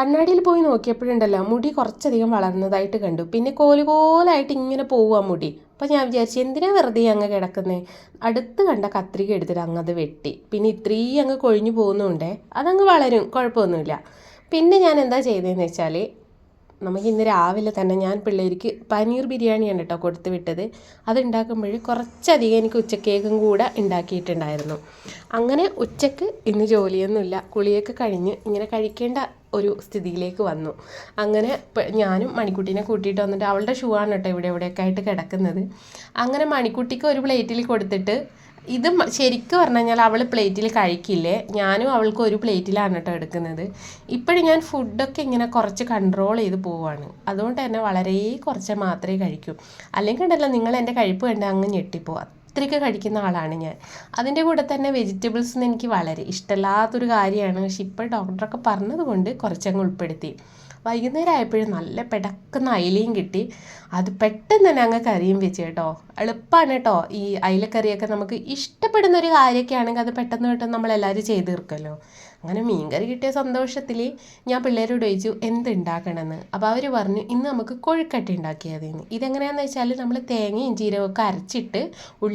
കണ്ണാടിയിൽ പോയി നോക്കിയപ്പോഴുണ്ടല്ലോ മുടി കുറച്ചധികം വളർന്നതായിട്ട് കണ്ടു. പിന്നെ കോലുകോലായിട്ട് ഇങ്ങനെ പോവുക മുടി. അപ്പം ഞാൻ വിചാരിച്ചു എന്തിനാ വെറുതെ അങ്ങ് കിടക്കുന്നത് അടുത്ത് കണ്ട കത്രിക എടുത്തിട്ട് അങ്ങ് അത് വെട്ടി. പിന്നെ ഇത്രയും അങ്ങ് കൊഴിഞ്ഞു പോകുന്നുണ്ടേ അതങ്ങ് വളരും കുഴപ്പമൊന്നുമില്ല. പിന്നെ ഞാൻ എന്താ ചെയ്തതെന്ന് വെച്ചാൽ നമുക്ക് ഇന്ന് രാവിലെ തന്നെ ഞാൻ പിള്ളേർക്ക് പനീർ ബിരിയാണിയാണ് കേട്ടോ കൊടുത്തു വിട്ടത്. അത് ഉണ്ടാക്കുമ്പോൾ കുറച്ചധികം എനിക്ക് ഉച്ചക്കേക്കും കൂടെ ഉണ്ടാക്കിയിട്ടുണ്ടായിരുന്നു. അങ്ങനെ ഉച്ചയ്ക്ക് ഇന്ന് ജോലിയൊന്നുമില്ല. കുളിയൊക്കെ കഴിഞ്ഞ് ഇങ്ങനെ കഴിക്കേണ്ട ഒരു സ്ഥിതിയിലേക്ക് വന്നു. അങ്ങനെ ഞാനും മണിക്കുട്ടീനെ കൂട്ടിയിട്ട് വന്നിട്ട് അവളുടെ ഷൂ ആണ് കേട്ടോ ഇവിടെ ഇവിടെയൊക്കെ ആയിട്ട് കിടക്കുന്നത്. അങ്ങനെ മണിക്കുട്ടിക്ക് ഒരു പ്ലേറ്റിൽ കൊടുത്തിട്ട് ഇത് ശരിക്കും പറഞ്ഞു കഴിഞ്ഞാൽ അവൾ പ്ലേറ്റിൽ കഴിക്കില്ലേ? ഞാനും അവൾക്ക് ഒരു പ്ലേറ്റിലാണ് കേട്ടോ എടുക്കുന്നത്. ഇപ്പോഴും ഞാൻ ഫുഡൊക്കെ ഇങ്ങനെ കുറച്ച് കൺട്രോൾ ചെയ്ത് പോവാണ്. അതുകൊണ്ട് തന്നെ വളരെ കുറച്ച് മാത്രമേ കഴിക്കൂ. അല്ലെങ്കിൽ ഉണ്ടല്ലോ നിങ്ങൾ എന്റെ കഴിപ്പ് കണ്ട് അങ്ങ് ഞെട്ടിപ്പോവും അത്രയ്ക്ക് കഴിക്കുന്ന ആളാണ് ഞാൻ. അതിന്റെ കൂടെ തന്നെ വെജിറ്റബിൾസ് എന്ന് എനിക്ക് വളരെ ഇഷ്ടമില്ലാത്തൊരു കാര്യമാണ്. പക്ഷെ ഇപ്പോൾ ഡോക്ടറൊക്കെ പറഞ്ഞതുകൊണ്ട് കുറച്ചങ്ങ് ഉൾപ്പെടുത്തി. വൈകുന്നേരം ആയപ്പോഴും നല്ല പെടക്കുന്ന അയിലയും കിട്ടി. അത് പെട്ടെന്ന് തന്നെ അങ്ങ് കറിയും വെച്ച് കേട്ടോ. എളുപ്പമാണ് കേട്ടോ ഈ അയിലക്കറിയൊക്കെ നമുക്ക് ഇഷ്ടപ്പെടുന്ന ഒരു കാര്യമൊക്കെ ആണെങ്കിൽ അത് പെട്ടെന്ന് പെട്ടെന്ന് നമ്മളെല്ലാവരും ചെയ്ത് തീർക്കുമല്ലോ അങ്ങനെ മീൻകറി കിട്ടിയ സന്തോഷത്തിൽ ഞാൻ പിള്ളേരോട് ചോദിച്ചു എന്തുണ്ടാക്കണമെന്ന്? അപ്പോൾ അവർ പറഞ്ഞു ഇന്ന് നമുക്ക് കൊഴുക്കട്ട മതി. ഇതെങ്ങനെയാണെന്ന് വെച്ചാൽ നമ്മൾ തേങ്ങയും ജീരകമൊക്കെ അരച്ചിട്ട്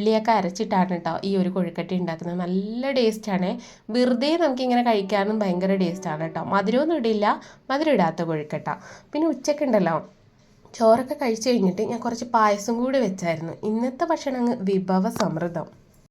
ഉള്ളിയൊക്കെ അരച്ചിട്ടാണ് കേട്ടോ ഈ ഒരു കൊഴുക്കട്ടി ഉണ്ടാക്കുന്നത്. നല്ല ടേസ്റ്റാണ് വെറുതെ നമുക്കിങ്ങനെ കഴിക്കാനും ഭയങ്കര ടേസ്റ്റാണ് കേട്ടോ മധുരമൊന്നും ഇടില്ല. മധുരം ഇടാത്ത കൊഴുക്കട്ട. പിന്നെ ഉച്ചക്കുണ്ടല്ലോ ചോറൊക്കെ കഴിച്ചു കഴിഞ്ഞിട്ട് ഞാൻ കുറച്ച് പായസം കൂടി വെച്ചായിരുന്നു. ഇന്നത്തെ ഭക്ഷണം വിഭവ സമൃദ്ധം.